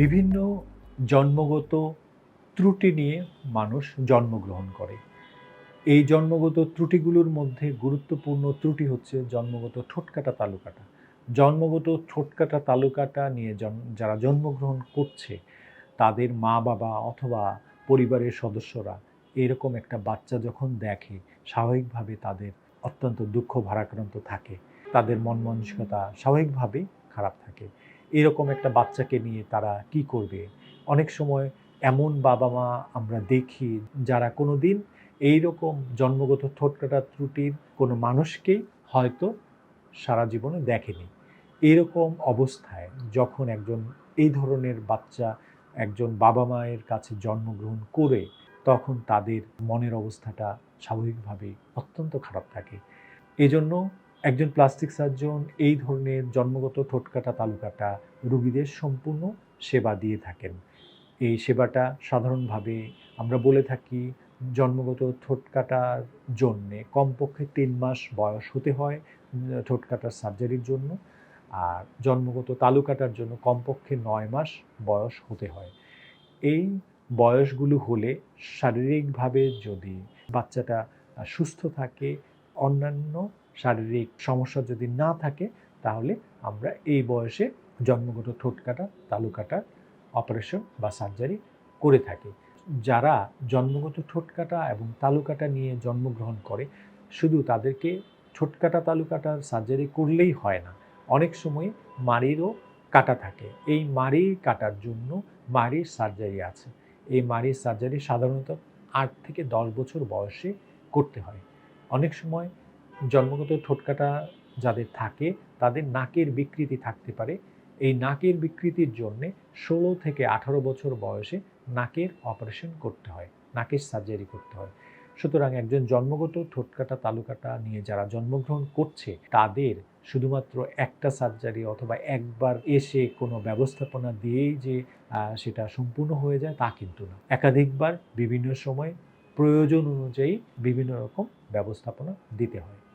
বিভিন্ন জন্মগত ত্রুটি নিয়ে মানুষ জন্মগ্রহণ করে। এই জন্মগত ত্রুটিগুলোর মধ্যে গুরুত্বপূর্ণ ত্রুটি হচ্ছে জন্মগত ঠোঁটকাটা তালুকাটা। জন্মগত ঠোঁটকাটা তালুকাটা নিয়ে যারা জন্মগ্রহণ করছে, তাদের মা বাবা অথবা পরিবারের সদস্যরা এরকম একটা বাচ্চা যখন দেখে, স্বাভাবিকভাবে তাদের অত্যন্ত দুঃখ ভারাক্রান্ত থাকে। তাদের মন মানসিকতা স্বাভাবিকভাবেই খারাপ থাকে। এরকম একটা বাচ্চাকে নিয়ে তারা কি করবে? অনেক সময় এমন বাবা মা আমরা দেখি যারা কোনো দিন এইরকম জন্মগত ঠোঁটকাটা ত্রুটির কোনো মানুষকেই হয়তো সারা জীবনে দেখেনি। এরকম অবস্থায় যখন একজন এই ধরনের বাচ্চা একজন বাবা মায়ের কাছে জন্মগ্রহণ করে, তখন তাদের মনের অবস্থাটা স্বাভাবিকভাবেই অত্যন্ত খারাপ থাকে। এজন্য একজন প্লাস্টিক সার্জন এই ধরনের জন্মগত ঠোঁটকাটা তালুকাটা রুগীদের সম্পূর্ণ সেবা দিয়ে থাকেন। এই সেবাটা সাধারণভাবে আমরা বলে থাকি জন্মগত ঠোঁটকাটার জন্যে কমপক্ষে তিন মাস বয়স হতে হয় ঠোঁটকাটার সার্জারির জন্য আর জন্মগত তালুকাটার জন্য কমপক্ষে নয় মাস বয়স হতে হয়। এই বয়সগুলো হলে শারীরিকভাবে যদি বাচ্চাটা সুস্থ থাকে, অন্যান্য শারীরিক সমস্যা যদি না থাকে, তাহলে আমরা এই বয়সে জন্মগত ঠোঁটকাটা তালুকাটার অপারেশন বা সার্জারি করে থাকি। যারা জন্মগত ঠোঁটকাটা এবং তালুকাটা নিয়ে জন্মগ্রহণ করে, শুধু তাদেরকে ঠোঁটকাটা তালুকাটার সার্জারি করলেই হয় না। অনেক সময় মাড়িরও কাটা থাকে। এই মাড়ি কাটার জন্য মাড়ির সার্জারি আছে। এই মাড়ির সার্জারি সাধারণত আট থেকে দশ বছর বয়সে করতে হয়। অনেক সময় জন্মগত ঠোঁটকাটা যাদের থাকে, তাদের নাকের বিকৃতি থাকতে পারে। এই নাকের বিকৃতির জন্যে ষোলো থেকে আঠারো বছর বয়সে নাকের অপারেশন করতে হয় নাকের সার্জারি করতে হয়। সুতরাং একজন জন্মগত ঠোঁটকাটা তালুকাটা নিয়ে যারা জন্মগ্রহণ করছে, তাদের শুধুমাত্র একটা সার্জারি অথবা একবার এসে কোনো ব্যবস্থাপনা দিয়েই যে সেটা সম্পূর্ণ হয়ে যায় তা কিন্তু না। একাধিকবার বিভিন্ন সময় প্রয়োজন অনুযায়ী বিভিন্ন রকম ব্যবস্থাপনা দিতে হয়।